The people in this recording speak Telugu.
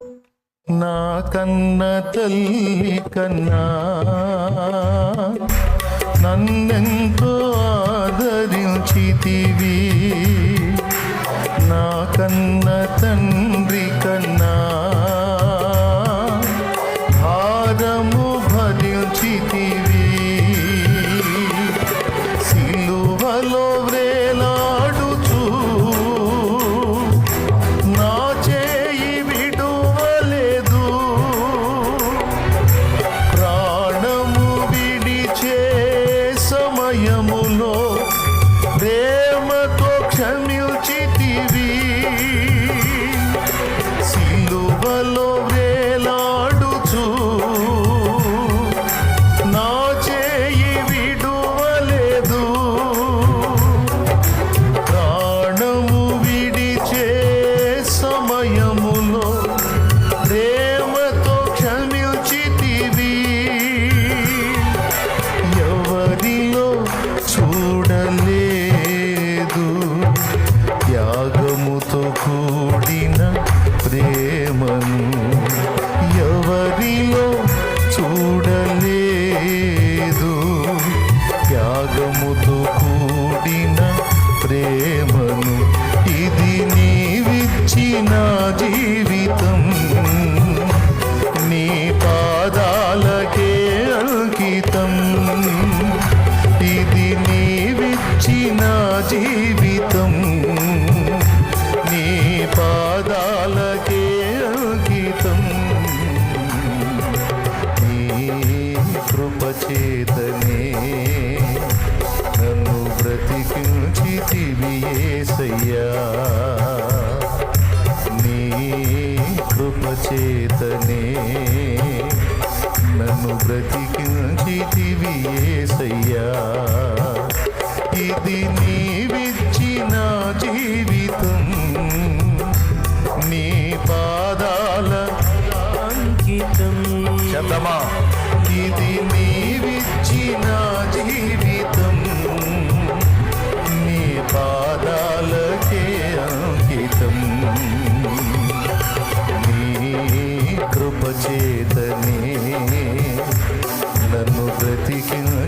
నా కన్న తల్లి కన్నా నన్నెంతో ఆదరించితివి. నా కన్న తండ్రి కన్నా Hello. ప్రేమను ఇది నీవిచ్చిన జీవితం. నీ పాదాలకే అంకితం. ఇది నీవిచ్చిన జీవితం. నీ పాదాలకే అంకితం. నీ కృపచేతనే బ్రతికించితివి యేసయ్యా నీ కృపచేతనే నన్ను బ్రతికించితివి యేసయ్యా ఇది నీవిచ్చిన జీవితం. నీ పాదాల అంకితం. శతమా చేతనే నన్ను బ్రతికిన